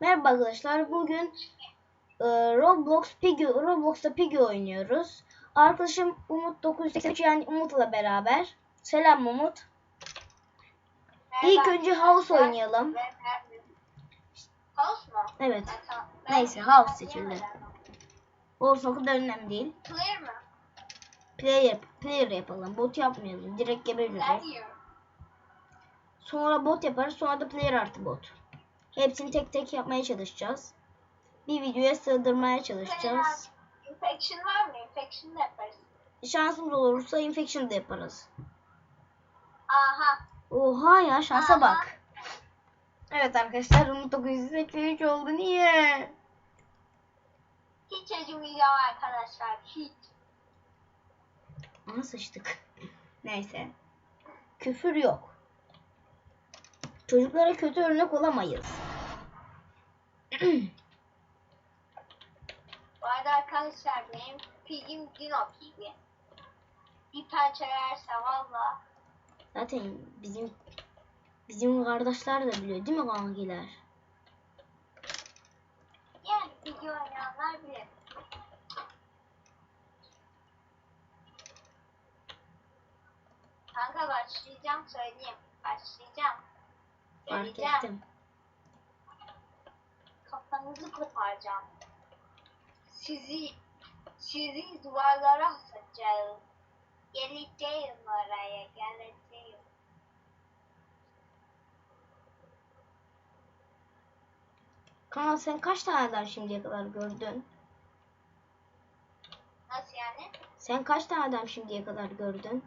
Merhaba arkadaşlar. Bugün e, Roblox Piggy Roblox'ta Piggy oynuyoruz. Arkadaşım Umut 983 yani Umut'la beraber. Selam Umut. İlk önce House oynayalım. House mu? Evet. Neyse, House seçildi. Olsun o kadar önemli değil. Clear mı? Player, player yapalım. Bot yapmayalım. Direkt gebeririz. Sonra bot yaparız. Sonra da player artı bot. Hepsini tek tek yapmaya çalışacağız. Bir videoya sığdırmaya çalışacağız. Infection var mı? Infection da yaparız. Şansımız olursa infection da yaparız. Aha. Oha ya şansa Aha. bak. Evet arkadaşlar Umut 983 oldu niye? Hiç acımayacağım arkadaşlar. Hiç. Aha sıçtık. Neyse. Küfür yok. Çocuklara kötü örnek olamayız. Bu arada arkadaşlar benim pigim Dino pigi. Bir pençelerse valla. Zaten bizim bizim kardeşler de biliyor değil mi kankiler? Yani pigi oynayanlar bilir. Kanka başlayacağım söyleyeyim. Başlayacağım. Fark ettim. Kafanızı koparacağım. Sizi sizi duvarlara asacağım. Geleceğim oraya, geleceğim. Kaan sen kaç tane adam şimdiye kadar gördün? Nasıl yani? Sen kaç tane adam şimdiye kadar gördün?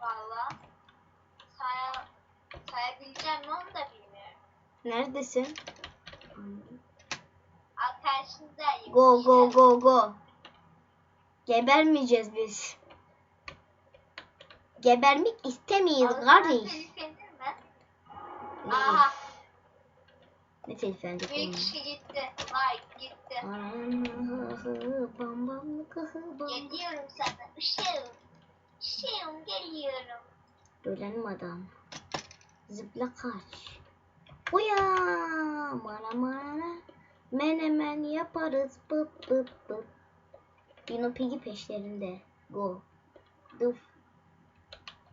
Valla. Say sayabileceğim onu da bilmiyorum. Neredesin? Arkadaşındayım. Go go go go. Gebermeyeceğiz biz. Gebermek istemeyiz kardeş. Ne, Aha. ne teliflenecek Bir onu? kişi gitti. Like gitti. Bam bam kıhı bam. Geliyorum sana. Işığım. Işığım geliyorum. Ölen adam. Zıpla kaç. Uya mana mana. Menemen yaparız bıp bıp bıp. Dino Piggy peşlerinde. Go. Duf.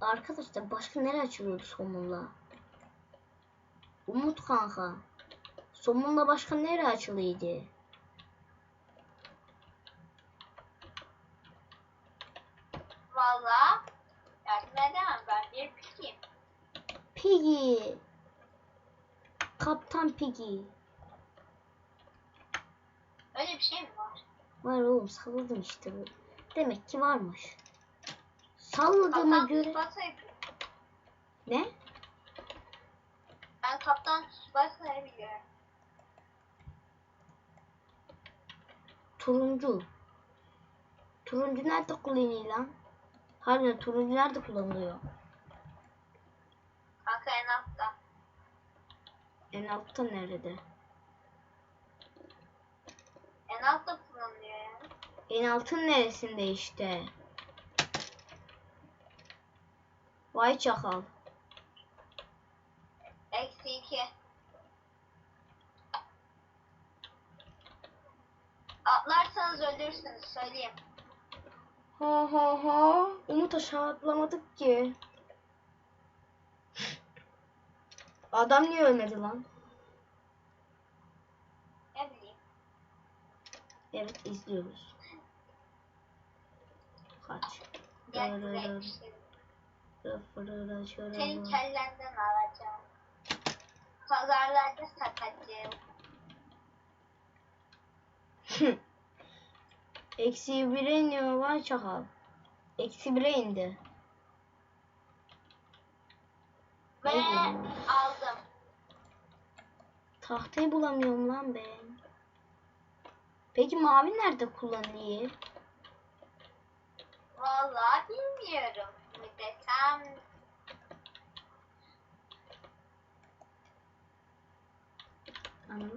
Arkadaşlar başka nere açılıyordu somunla? Umut kanka. Somunla başka nere açılıydı? Valla. Yardım edemem ben bir pikiyim. Piggy. Kaptan Piggy. Öyle bir şey mi var? Var oğlum salladım işte bu. Demek ki varmış. Salladığıma Kaptan göre... Tsubasa Ne? Ben Kaptan Tsubasa'yı biliyorum. Turuncu. Turuncu nerede kullanılıyor lan? Harbiden turuncu nerede kullanılıyor? Kanka en altta. En altta nerede? En altta kullanılıyor yani. En altın neresinde işte? Vay çakal. Eksi iki. Atlarsanız ölürsünüz söyleyeyim. Ha ha ha. Umut aşağı atlamadık ki. Adam niye ölmedi lan? Ne bileyim. Evet izliyoruz. Kaç. Gel buraya Senin kellenden alacağım. Pazarlarda satacağım. Eksi bire iniyor vay çakal. Eksi bire indi. Ve aldım. Tahtayı bulamıyorum lan ben. Peki mavi nerede kullanılıyor? Vallahi bilmiyorum. Ne desem Anam.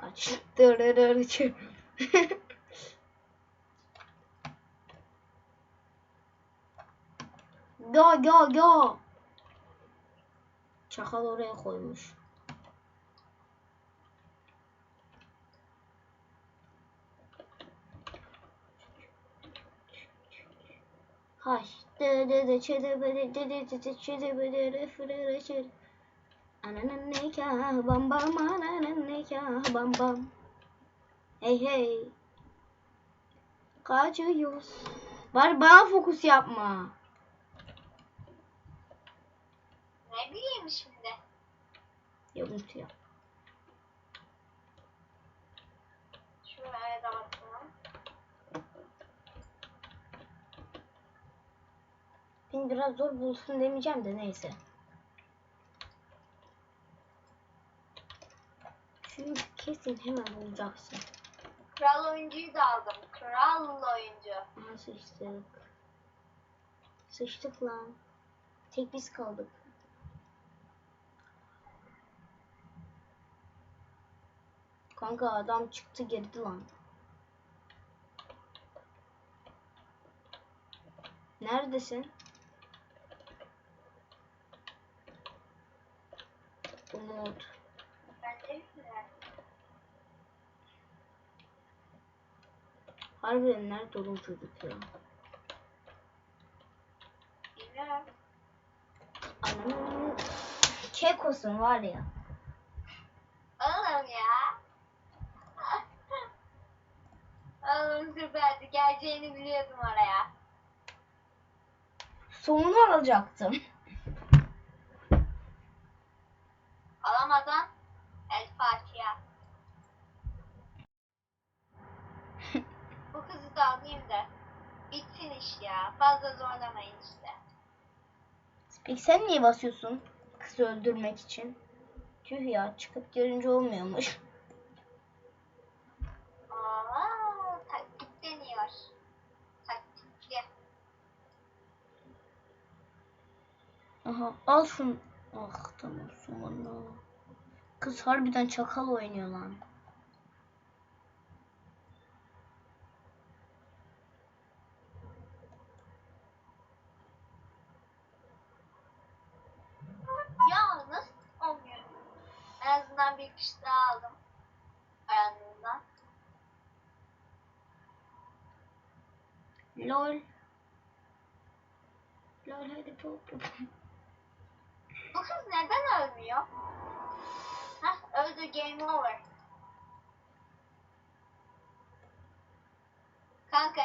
Kaç. Dur dur dur. Go go go. Çakal oraya koymuş. Hay. De de de çede bede de de de de çede bede refere çede. Ananın nikah bam bam ananın nikah bam bam. Hey hey. Kaçıyoruz. Var bana fokus yapma. Ne bileyim şimdi. Ya unut ya. Şuraya da bakalım. Beni biraz zor bulsun demeyeceğim de neyse. Çünkü kesin hemen bulacaksın. Kral oyuncuyu da aldım. Kral oyuncu. Aha sıçtık. Sıçtık lan. Tek biz kaldık. Kanka adam çıktı girdi lan. Neredesin? Umut. Harbiden nerede oğlum çocuk ya? Ananın kekosun var ya. Oğlum ya. Oğlum süperdi. Geleceğini biliyordum oraya. Sonunu alacaktım. Alamadan El Fatiha. Bu kızı da alayım da bitsin iş ya. Fazla zorlamayın işte. Peki sen niye basıyorsun? Kızı öldürmek için. Tüh ya çıkıp görünce olmuyormuş. Aha al şunu. Ah tamam sonra. Kız harbiden çakal oynuyor lan. Ya nasıl olmuyor? En azından bir kişi daha aldım. Aranızdan. Lol. Lol hadi pop pop. Kız neden ölmüyor? Hah öldü game over. Kanka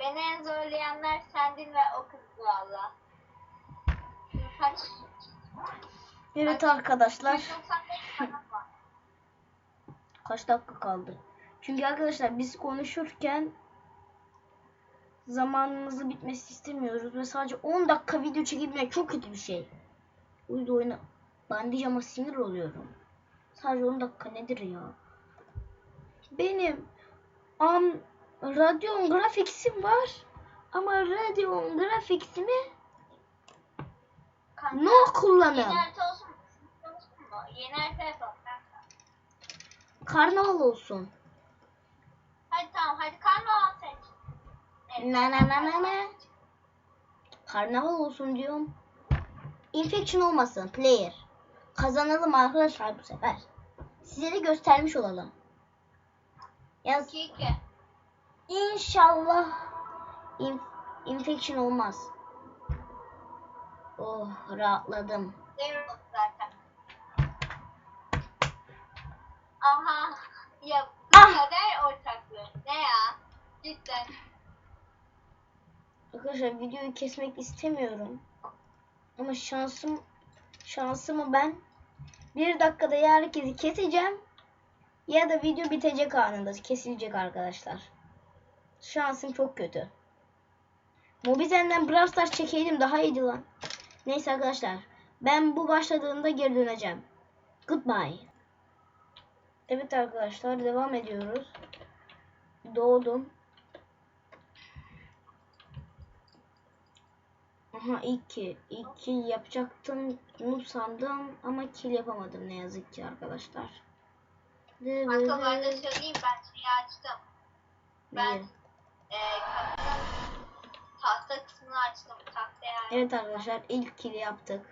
beni en zorlayanlar sendin ve o kızdı valla. Kaç? Evet arkadaşlar. 195 falan var. Kaç dakika kaldı? Çünkü arkadaşlar biz konuşurken zamanımızı bitmesi istemiyoruz ve sadece 10 dakika video çekebilmek çok kötü bir şey. O yüzden oyuna bandicama sinir oluyorum. Sadece 10 dakika nedir ya? Benim am Radeon Graphics'im var ama Radeon Graphics'imi no kullanım. Yeni harita olsun? Yeni harita yapalım. Karnaval olsun. Hadi tamam hadi karnaval seç. Evet. Na na na na na. Karnaval olsun diyorum. Infection olmasın player. Kazanalım arkadaşlar bu sefer. Size de göstermiş olalım. Yaz 2-2. inşallah in, infection olmaz. Oh rahatladım. Zaten. Aha. Ya bu Ah! kader ortaklığı. Ne ya? Cidden. Arkadaşlar videoyu kesmek istemiyorum. Ama şansım şansımı ben bir dakikada ya herkesi keseceğim ya da video bitecek anında kesilecek arkadaşlar. Şansım çok kötü. Mobizen'den Brawl Stars çekeydim daha iyiydi lan. Neyse arkadaşlar. Ben bu başladığında geri döneceğim. Goodbye. Evet arkadaşlar devam ediyoruz. Doğdum. Aha iki. İki yapacaktım. Bunu sandım ama kill yapamadım ne yazık ki arkadaşlar. Kanka bu arada söyleyeyim ben şeyi açtım. Ben Neyi? e, tahta kısmını açtım. Tahtaya. Evet arkadaşlar ilk kill yaptık.